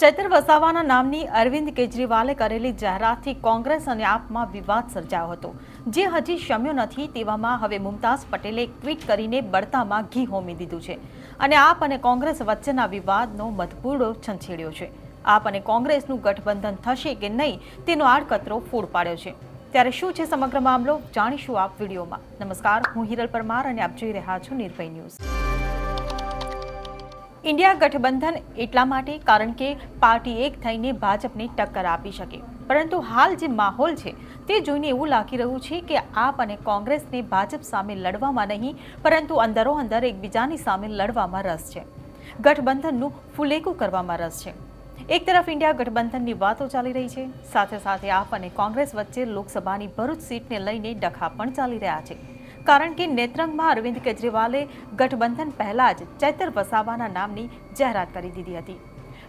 ચૈતર વસાવાના નામની અરવિંદ કેજરીવાલે કરેલી જાહેરાતથી કોંગ્રેસ અને આપમાં વિવાદ સર્જાયો હતો. જે હજી શમ્યો નથી તેવામાં હવે મુમતાઝ પટેલે ટ્વીટ કરીને બળતામાં ઘી હોમી દીધું છે. અને આપ અને કોંગ્રેસ વચ્ચેના વિવાદનો મધપૂડો છંછેડ્યો છે. આપ અને કોંગ્રેસનું ગઠબંધન થશે કે નહીં તેનો આડકતરો ફૂડ પાડ્યો છે. ત્યારે શું છે સમગ્ર મામલો જાણીશું આપ વિડીયોમાં. નમસ્કાર, હું હિરલ પરમાર અને આપ જોઈ રહ્યા છો નિર્ભય ન્યૂઝ. ઇન્ડિયા ગઠબંધન એટલા માટે કારણ કે પાર્ટી એક થઈને ભાજપને ટક્કર આપી શકે. પરંતુ હાલ જે માહોલ છે, તે જોઈને એવું લાગી રહ્યું છે કે આપ અને કોંગ્રેસને ભાજપ સામે લડવામાં નહીં, પરંતુ અંદરો અંદર એકબીજાની સામે લડવામાં રસ છે. ગઠબંધનનું ફુલેકું કરવામાં રસ છે. એક તરફ ઇન્ડિયા ગઠબંધનની વાતો ચાલી રહી છે, સાથે સાથે આપ અને કોંગ્રેસ વચ્ચે લોકસભાની ભરૂચ સીટને લઈને ડખા પણ ચાલી રહ્યા છે. કારણ કે નેત્રંગમાં અરવિંદ કેજરીવાલે ગઠબંધન પહેલા જ ચૈતર વસાવાના નામની જાહેરાત કરી દીધી હતી.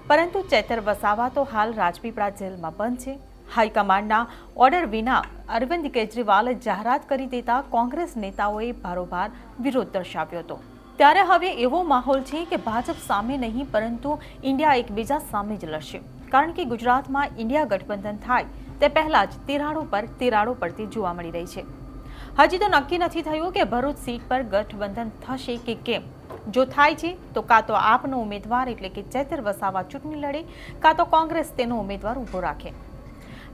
પરંતુ ચૈતર વસાવા તો હાલ રાજપીપળા જેલમાં બંધ છે. હાઈકમાન્ડના ઓર્ડર વિના અરવિંદ કેજરીવાલે જાહેરાત કરી દેતા કોંગ્રેસ નેતાઓએ ભારોભાર વિરોધ દર્શાવ્યો હતો. ત્યારે હવે એવો માહોલ છે કે ભાજપ સામે નહીં, પરંતુ ઇન્ડિયા એકબીજા સામે જ લડશે. કારણ કે ગુજરાતમાં ઇન્ડિયા ગઠબંધન થાય તે પહેલાં જ તિરાડો પર તિરાડો પડતી જોવા મળી રહી છે. હજી તો નક્કી નથી થયું કે ભરૂચ સીટ પર ગઠબંધન થશે કે કેમ. જો થાય છે, તો કાં તો આપનો ઉમેદવાર એટલે કે ચૈતર વસાવા ચૂંટણી લડે, કાં તો કોંગ્રેસ તેનો ઉમેદવાર ઊભો રાખે.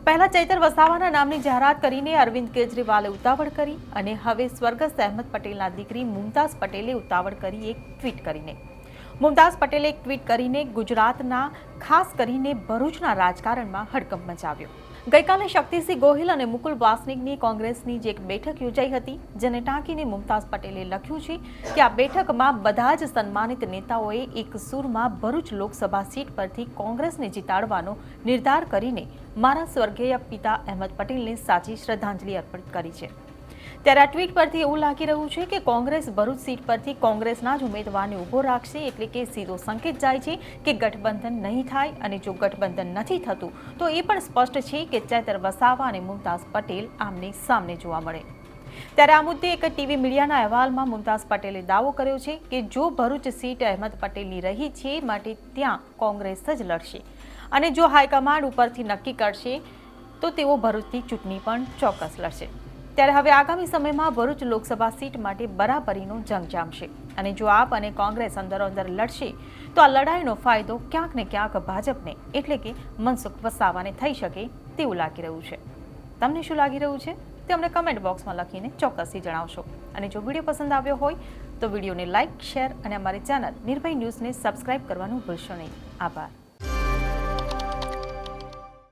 પહેલા ચૈતર વસાવાના નામની જાહેરાત કરીને અરવિંદ કેજરીવાલે ઉતાવળ કરી અને હવે સ્વર્ગસ્થ અહેમદ પટેલના દીકરી મુમતાઝ પટેલે ઉતાવળ કરી એક ટ્વીટ કરીને. મુમતાઝ પટેલે એક ટ્વીટ કરીને ગુજરાતના, ખાસ કરીને ભરૂચના રાજકારણમાં હડકંપ મચાવ્યો. ગઈકાલે શક્તિસિંહ ગોહિલ અને મુકુલ વાસનિકની કોંગ્રેસની જે એક બેઠક યોજાઈ હતી, જેને ટાંકીને મુમતાઝ પટેલે લખ્યું છે કે આ બેઠકમાં બધા જ સન્માનિત નેતાઓએ એક સૂરમાં ભરૂચ લોકસભા સીટ પરથી કોંગ્રેસને જીતાડવાનો નિર્ધાર કરીને મારા સ્વર્ગીય પિતા અહેમદ પટેલને સાચી શ્રદ્ધાંજલિ અર્પણ કરી છે. ત્યારે આ ટ્વીટ પરથી એવું લાગી રહ્યું છે કે કોંગ્રેસ ભરૂચ સીટ પરથી કોંગ્રેસના જ ઉમેદવારને ઊભો રાખશે, એટલે કે સીધો સંકેત જાય છે કે ગઠબંધન નહીં થાય અને જો ગઠબંધન નથી થતું, તો એ પણ સ્પષ્ટ છે કે ચૈતર વસાવા અને મુમતાઝ પટેલ આમને સામને જોવા મળે. ત્યારે આ મુદ્દે એક ટીવી મીડિયાના અહેવાલમાં મુમતાઝ પટેલે દાવો કર્યો છે કે જો ભરૂચ સીટ અહેમદ પટેલની રહી છે, માટે ત્યાં કોંગ્રેસ જ લડશે. અને જો હાઈકમાન્ડ ઉપરથી નક્કી કરશે, તો તેઓ ભરૂચની ચૂંટણી પણ ચોક્કસ લડશે. ત્યારે હવે આગામી સમયમાં ભરૂચ લોકસભા સીટ માટે બરાબરીનો જંગ જામશે. અને જો આપ અને કોંગ્રેસ અંદરો અંદર લડશે, તો આ લડાઈનો ફાયદો ક્યાંક ને ક્યાંક ભાજપને, એટલે કે મનસુખ વસાવાને થઈ શકે તેવું લાગી રહ્યું છે. તમને શું લાગી રહ્યું છે? તે અમને કમેન્ટ બોક્સમાં લખીને ચોક્કસથી જણાવશો. અને જો વીડિયો પસંદ આવ્યો હોય, તો વિડીયોને લાઇક શેર અને અમારી ચેનલ નિર્ભય ન્યૂઝને સબસ્ક્રાઇબ કરવાનું ભૂલશો નહીં. આભાર.